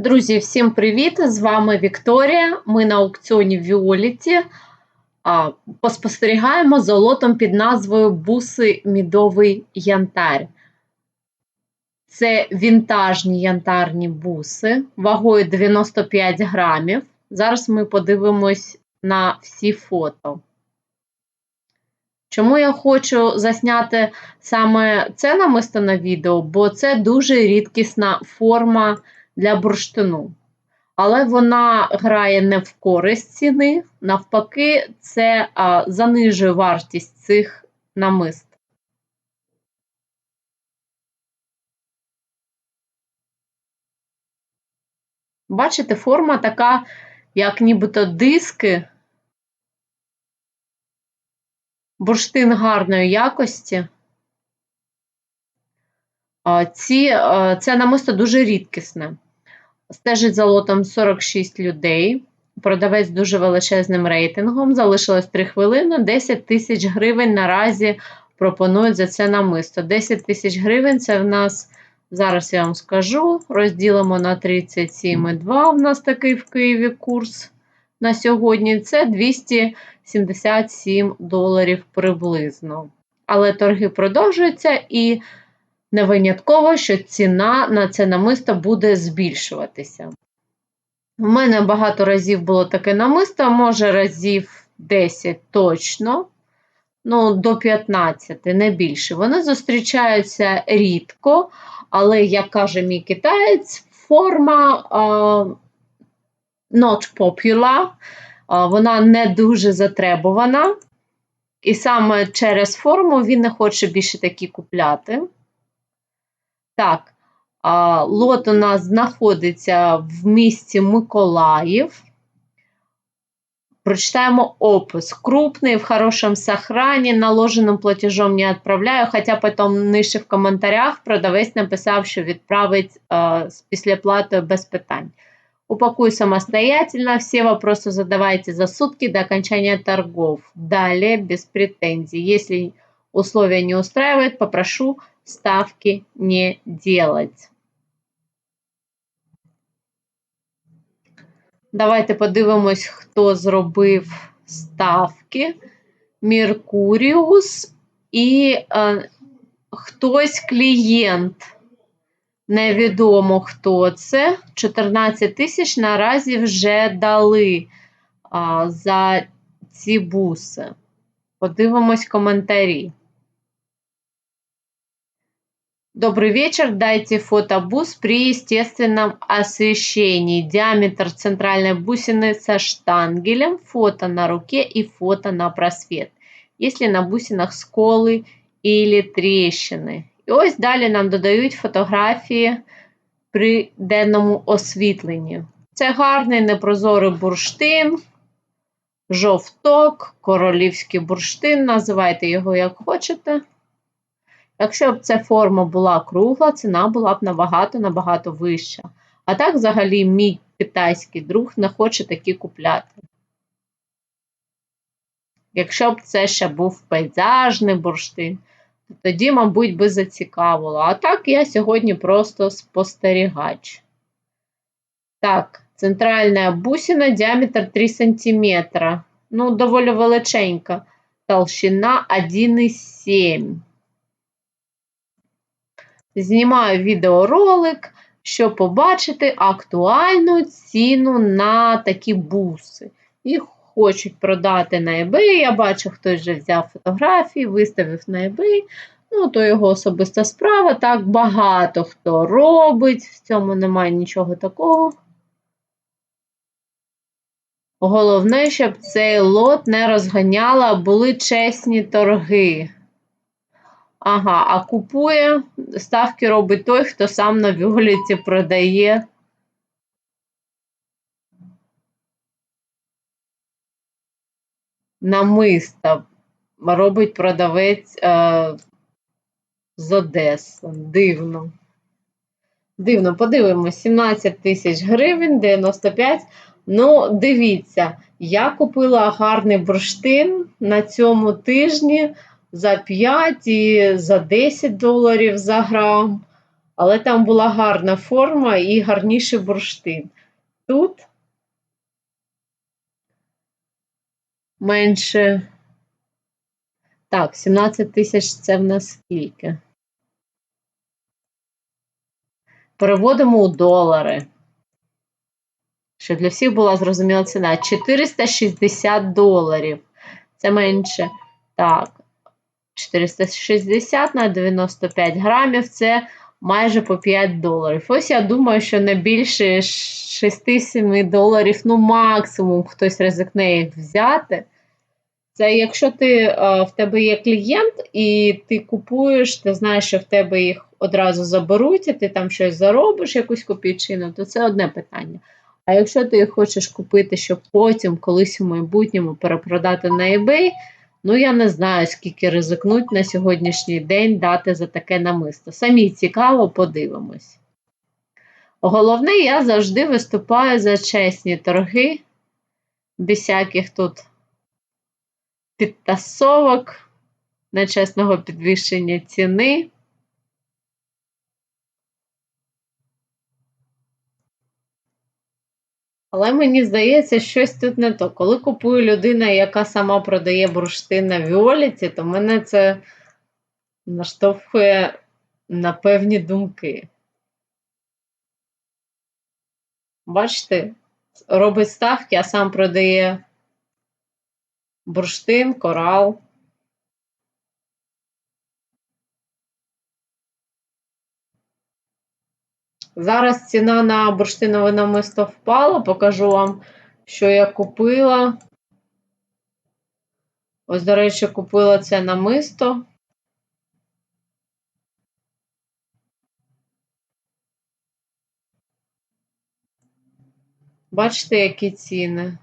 Друзі, всім привіт! З вами Вікторія. Ми на аукціоні Віоліті поспостерігаємо за лотом під назвою Буси Мідовий Янтар. Це вінтажні янтарні буси вагою 95 грамів. Зараз ми подивимось на всі фото. Чому я хочу засняти саме це намисто на відео? Бо це дуже рідкісна форма для бурштину. Але вона грає не в користь ціни, навпаки, це а, занижує вартість цих намист. Бачите, форма така, як нібито диски, бурштин гарної якості. Ці, Це намисто дуже рідкісне. Стежить за лотом 46 людей. Продавець дуже величезним рейтингом. Залишилось 3 хвилини. 10 тисяч гривень наразі пропонують за це намисто. 10 тисяч гривень це в нас, зараз я вам скажу, розділимо на 37,2. У нас такий в Києві курс на сьогодні. Це 277 доларів приблизно. Але торги продовжуються і не винятково, що ціна на це намисто буде збільшуватися. У мене багато разів було таке намисто, може разів 10 точно, ну, до 15, не більше. Вони зустрічаються рідко, але, як каже мій китаєць, форма uh, not popular, uh, вона не дуже затребувана. І саме через форму він не хоче більше такі купляти. Так, лот у нас знаходиться в місті Миколаїв. Прочитаємо опис. Крупный, в хорошем сохрані, наложеним платежом не відправляю, хоча потім нижче в коментарях продавець написав, що відправить е, з післяплатою без питань. Упакую самостоятельно, все вопросы задавайте за сутки до окончания торгов. Далее без претензий. Если условия не устраивают, попрошу ставки не делать. Давайте подивимось, хто зробив ставки. Меркуріус і е, хтось клієнт. Невідомо, хто це. 14 тисяч наразі вже дали а, за ці буси. Подивимось коментарі. Добрый вечер. Дайте фотобус при естественном освещении. Диаметр центральной бусины со штангелем. Фото на руке и фото на просвет. Если на бусинах сколы или тріщини. І ось далі нам додають фотографії при денному освітленні. Це гарний непрозорий бурштин, жовток, королівський бурштин. Називайте його як хочете. Якщо б ця форма була кругла, ціна була б набагато-набагато вища. А так, взагалі, мій китайський друг не хоче такі купляти. Якщо б це ще був пейзажний бурштин, то тоді, мабуть, би зацікавило. А так, я сьогодні просто спостерігач. Так, центральна бусина, діаметр 3 см. Ну, доволі величенька. Толщина 1,7 Знімаю відеоролик, щоб побачити актуальну ціну на такі буси. Їх хочуть продати на eBay. Я бачу, хтось вже взяв фотографії, виставив на eBay. Ну, то його особиста справа. Так багато хто робить, в цьому немає нічого такого. Головне, щоб цей лот не розганяла, були чесні торги. Ага, а купує, ставки робить той, хто сам на вулиці продає. Намиста робить продавець е, з Одеси. Дивно. Дивно, подивимось, 17 тисяч гривень, 95. Ну, дивіться, я купила гарний бурштин на цьому тижні за 5 і за 10 доларів за грам. Але там була гарна форма і гарніший бурштин. Тут менше. Так, 17 тисяч це в нас скільки? Переводимо у долари. Щоб для всіх була зрозуміла ціна. 460 доларів. Це менше. Так, 460 на 95 грамів це майже по 5 доларів. Ось я думаю, що не більше 6-7 доларів, ну максимум хтось ризикне їх взяти. Це якщо ти в тебе є клієнт, і ти купуєш, ти знаєш, що в тебе їх одразу заберуть, і ти там щось заробиш, якусь копійчину, то це одне питання. А якщо ти хочеш купити, щоб потім, колись у майбутньому перепродати на eBay, ну я не знаю, скільки ризикнуть на сьогоднішній день дати за таке намисто. Самі цікаво, подивимось. Головне, я завжди виступаю за чесні торги, без всяких тут підтасовок, нечесного підвищення ціни. Але мені здається, щось тут не то. Коли купує людина, яка сама продає бурштин на Віоліті, то мене це наштовхує на певні думки. Бачите, робить ставки, а сам продає бурштин, корал. Зараз ціна на бурштинове намисто впала, покажу вам, що я купила. Ось, до речі, купила це намисто. Бачите, які ціни?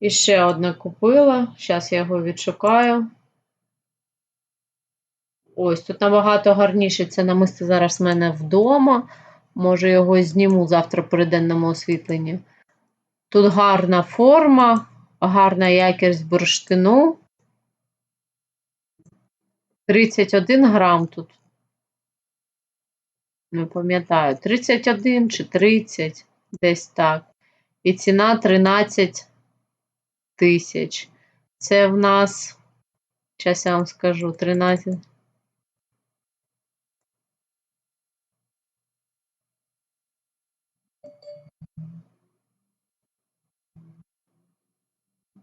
І ще одне купила. Зараз я його відшукаю. Ось, тут набагато гарніше це намисто зараз в мене вдома. Може, його зніму завтра при денному освітленні. Тут гарна форма, гарна якість бурштину. 31 грам тут. Не пам'ятаю, 31 чи 30, десь так. І ціна 13 тисяч. Це в нас, зараз я вам скажу, 13.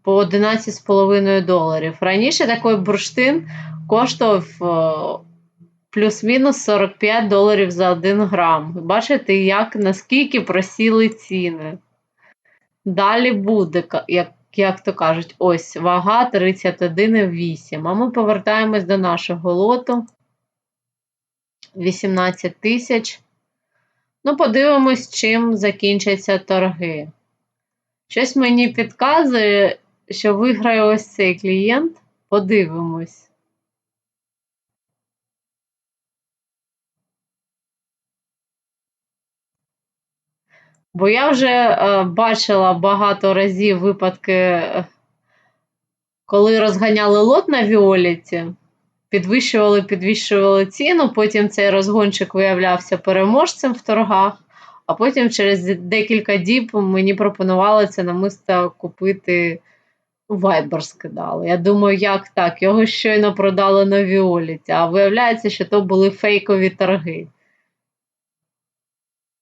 По 11,5 доларів. Раніше такий бурштин коштував плюс-мінус 45 доларів за 1 грам. Бачите, як наскільки просіли ціни. Далі буде, як як то кажуть, ось вага 31,8. А ми повертаємось до нашого лоту. 18 тисяч. Ну, подивимось, чим закінчаться торги. Щось мені підказує, що виграє ось цей клієнт. Подивимось. Бо я вже е, бачила багато разів випадки, е, коли розганяли лот на Віоліті, підвищували, підвищували ціну, потім цей розгончик виявлявся переможцем в торгах, а потім через декілька діб мені пропонували це намисто купити. Вайбер скидали. Я думаю, як так? Його щойно продали на Віоліті, а виявляється, що то були фейкові торги.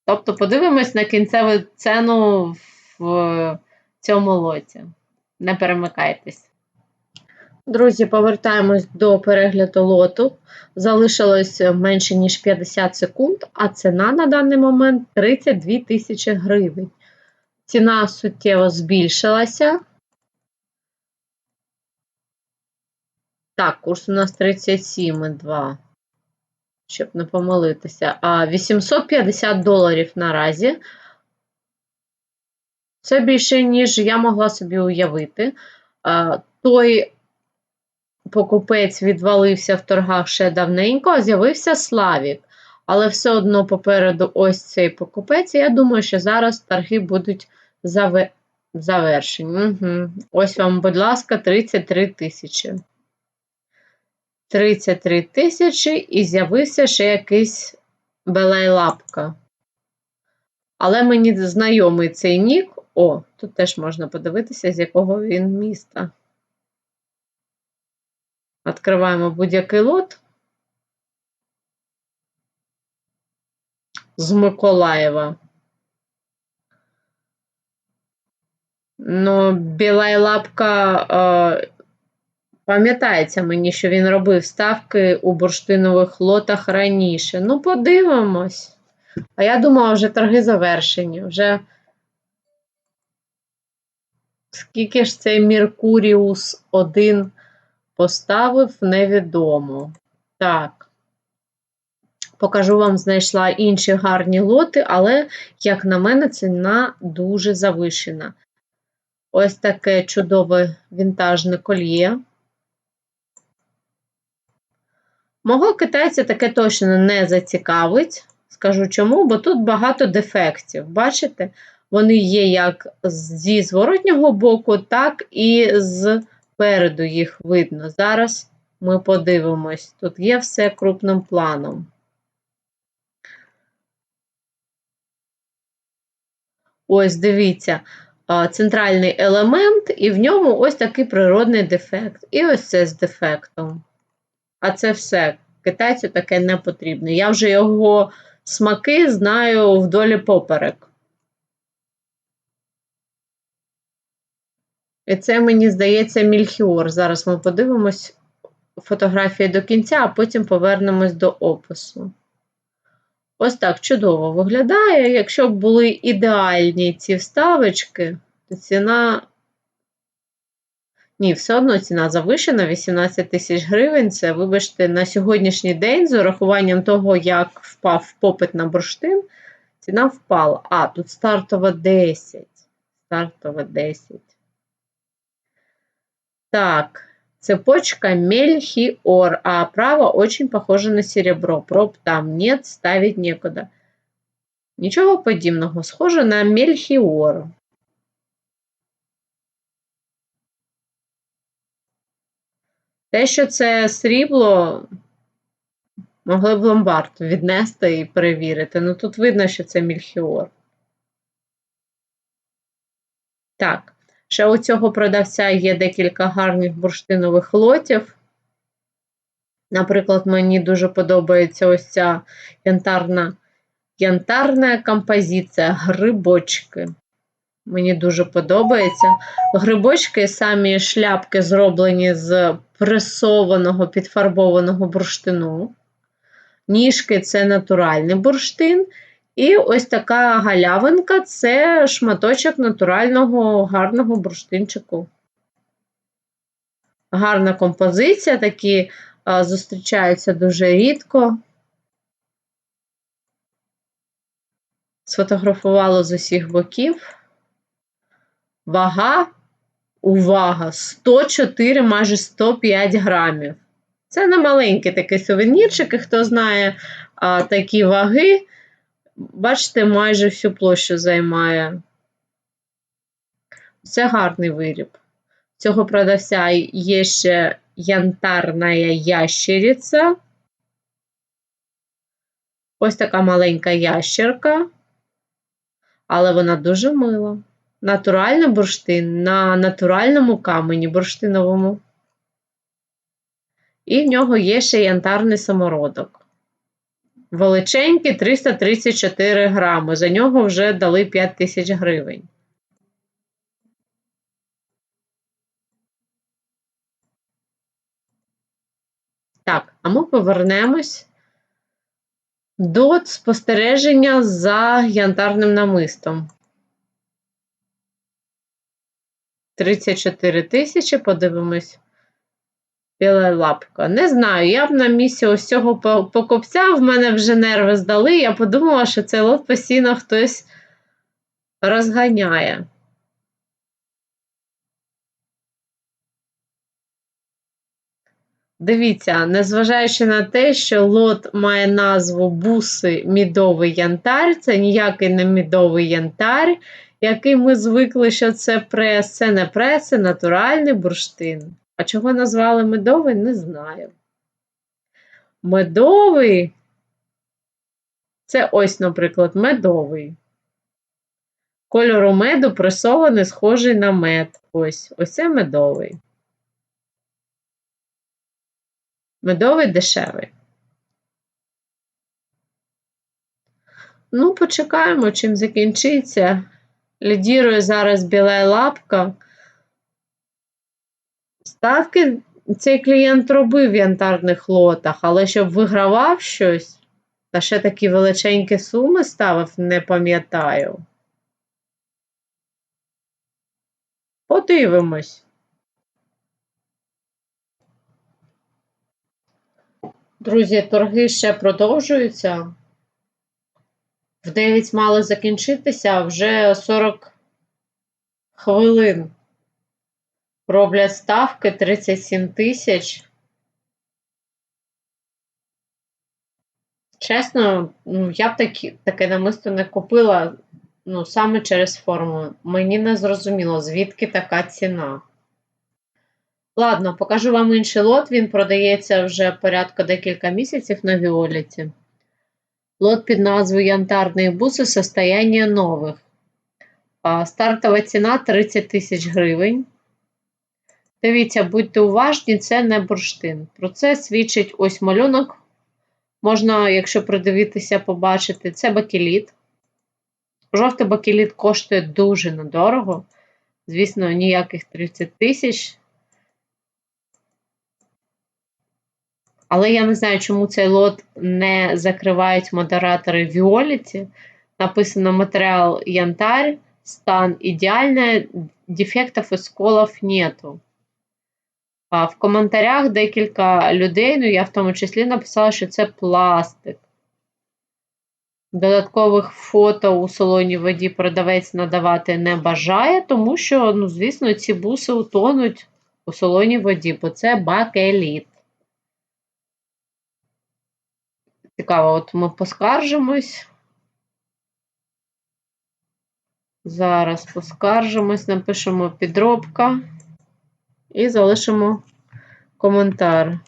Тобто подивимось на кінцеву ціну в цьому лоті. Не перемикайтесь. Друзі, повертаємось до перегляду лоту. Залишилось менше, ніж 50 секунд, а ціна на даний момент 32 тисячі гривень. Ціна суттєво збільшилася. Так, курс у нас 37,2 щоб не помилитися. А 850 доларів наразі. Це більше, ніж я могла собі уявити. А, той покупець відвалився в торгах ще давненько, а з'явився Славік. Але все одно попереду ось цей покупець. Я думаю, що зараз торги будуть завершені. Угу. Ось вам, будь ласка, 33 тисячі. 33 тисячі і з'явився ще якийсь Белайлапка. Але мені знайомий цей нік. О, тут теж можна подивитися, з якого він міста. Відкриваємо будь-який лот. З Миколаєва. Ну, Білайлапка е, пам'ятається мені, що він робив ставки у бурштинових лотах раніше. Ну, подивимось. А я думала, вже торги завершені. Вже скільки ж цей Меркуріус 1 поставив, невідомо. Так. Покажу вам, знайшла інші гарні лоти, але, як на мене, ціна дуже завишена. Ось таке чудове вінтажне кольє. Мого китайця таке точно не зацікавить. Скажу чому, бо тут багато дефектів. Бачите? Вони є як зі зворотнього боку, так і з переду їх видно. Зараз ми подивимось. Тут є все крупним планом. Ось, дивіться, центральний елемент, і в ньому ось такий природний дефект. І ось це з дефектом. А це все. Китайцю таке не потрібно. Я вже його смаки знаю вдолі поперек. І це, мені здається, мільхіор. Зараз ми подивимось фотографії до кінця, а потім повернемось до опису. Ось так чудово виглядає. Якщо б були ідеальні ці вставочки, то ціна. Ні, все одно ціна завишена 18 тисяч гривень. Це, вибачте, на сьогоднішній день, з урахуванням того, як впав попит на бурштин, ціна впала. А, тут стартова 10. Стартова 10. Так, цепочка Мельхиор, а право очень похоже на серебро. Проб там нет, ставить некуда. Нічого подібного, схоже на Мельхіор. Те, що це срібло, могли б ломбард віднести і перевірити. Ну тут видно, що це Мільхіор. Так. Ще у цього продавця є декілька гарних бурштинових лотів. Наприклад, мені дуже подобається ось ця янтарна янтарна композиція грибочки. Мені дуже подобається. Грибочки самі шляпки зроблені з пресованого, підфарбованого бурштину. Ніжки це натуральний бурштин. І ось така галявинка це шматочок натурального гарного бурштинчику. Гарна композиція, такі а, зустрічаються дуже рідко. Сфотографувала з усіх боків. Вага, увага, 104, майже 105 грамів. Це не маленький такий сувенірчик, і хто знає а, такі ваги. Бачите, майже всю площу займає. Це гарний виріб. Цього продавця є ще янтарна ящериця. Ось така маленька ящерка, але вона дуже мила. Натуральний бурштин на натуральному камені бурштиновому. І в нього є ще янтарний самородок. Величенький 334 грами. За нього вже дали 5 тисяч гривень. Так, а ми повернемось до спостереження за янтарним намистом. 34 тисячі, подивимось. Біла лапка. Не знаю, я б на місці ось цього покупця в мене вже нерви здали. Я подумала, що цей лот постійно хтось розганяє. Дивіться, незважаючи на те, що лот має назву буси мідовий янтар, це ніякий не мідовий янтар, який ми звикли, що це прес, це не прес, це натуральний бурштин. А чого назвали медовий, не знаю. медовий. Це ось, наприклад, медовий. Кольору меду пресований, схожий на мед. Ось, ось це медовий. Медовий дешевий. Ну, почекаємо, чим закінчиться. Лідірує зараз біла лапка. Ставки цей клієнт робив в янтарних лотах, але щоб вигравав щось, та ще такі величенькі суми ставив, не пам'ятаю. Подивимось. Друзі, торги ще продовжуються. В 9 мало закінчитися, а вже 40 хвилин. Роблять ставки 37 тисяч. Чесно, ну, я б такі, таке намисто не купила ну, саме через форму. Мені не зрозуміло, звідки така ціна. Ладно, покажу вам інший лот. Він продається вже порядку декілька місяців на Віоліті. Лот під назвою Янтарні буси состояння нових. Стартова ціна 30 тисяч гривень. Дивіться, будьте уважні, це не бурштин. Про це свідчить ось малюнок. Можна, якщо придивитися, побачити, це бакеліт. Жовтий бакеліт коштує дуже недорого. Звісно, ніяких 30 тисяч. Але я не знаю, чому цей лот не закривають модератори Віоліті. Написано матеріал янтарь, стан ідеальний, дефектів і сколів нету. А в коментарях декілька людей, ну я в тому числі написала, що це пластик. Додаткових фото у солоній воді продавець надавати не бажає, тому що, ну, звісно, ці буси утонуть у солоній воді, бо це бакеліт. Цікаво, от ми поскаржимось. Зараз поскаржимось, напишемо підробка і залишимо коментар.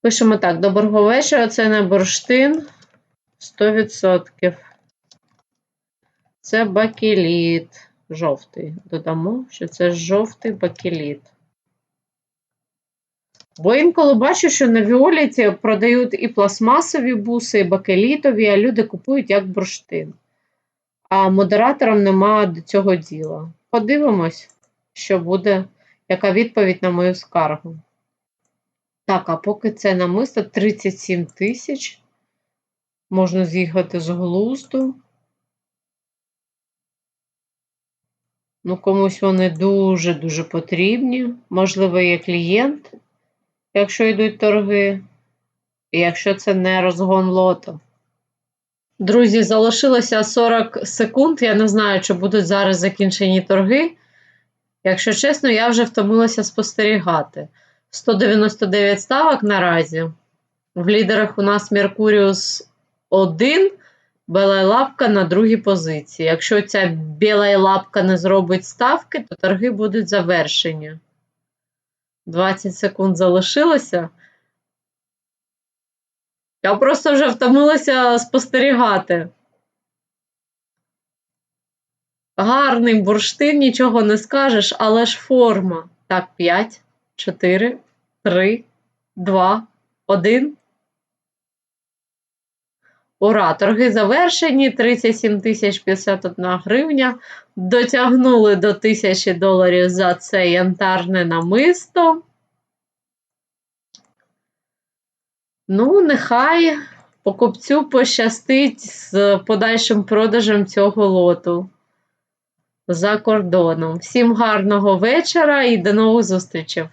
Пишемо так: доброго вечора, це не бурштин 100%. Це бакеліт. Жовтий. Додамо, що це жовтий бакеліт. Бо інколи бачу, що на Віоліті продають і пластмасові буси, і бакелітові, а люди купують як бурштин. А модераторам нема до цього діла. Подивимось, що буде, яка відповідь на мою скаргу. Так, а поки це намисто 37 тисяч. Можна з'їхати з глузду. Ну, комусь вони дуже-дуже потрібні. Можливо, є клієнт якщо йдуть торги, і якщо це не розгон лоту. Друзі, залишилося 40 секунд. Я не знаю, чи будуть зараз закінчені торги. Якщо чесно, я вже втомилася спостерігати. 199 ставок наразі. В лідерах у нас Меркуріус 1, Біла лапка на другій позиції. Якщо ця біла лапка не зробить ставки, то торги будуть завершені. 20 секунд залишилося. Я просто вже втомилася спостерігати. Гарний бурштин, нічого не скажеш, але ж форма. Так, 5, 4, 3, 2, 1. Ура! Торги завершені. 37 51 гривня. Дотягнули до 1000 доларів за це янтарне намисто. Ну, нехай покупцю пощастить з подальшим продажем цього лоту за кордоном. Всім гарного вечора і до нових зустрічей!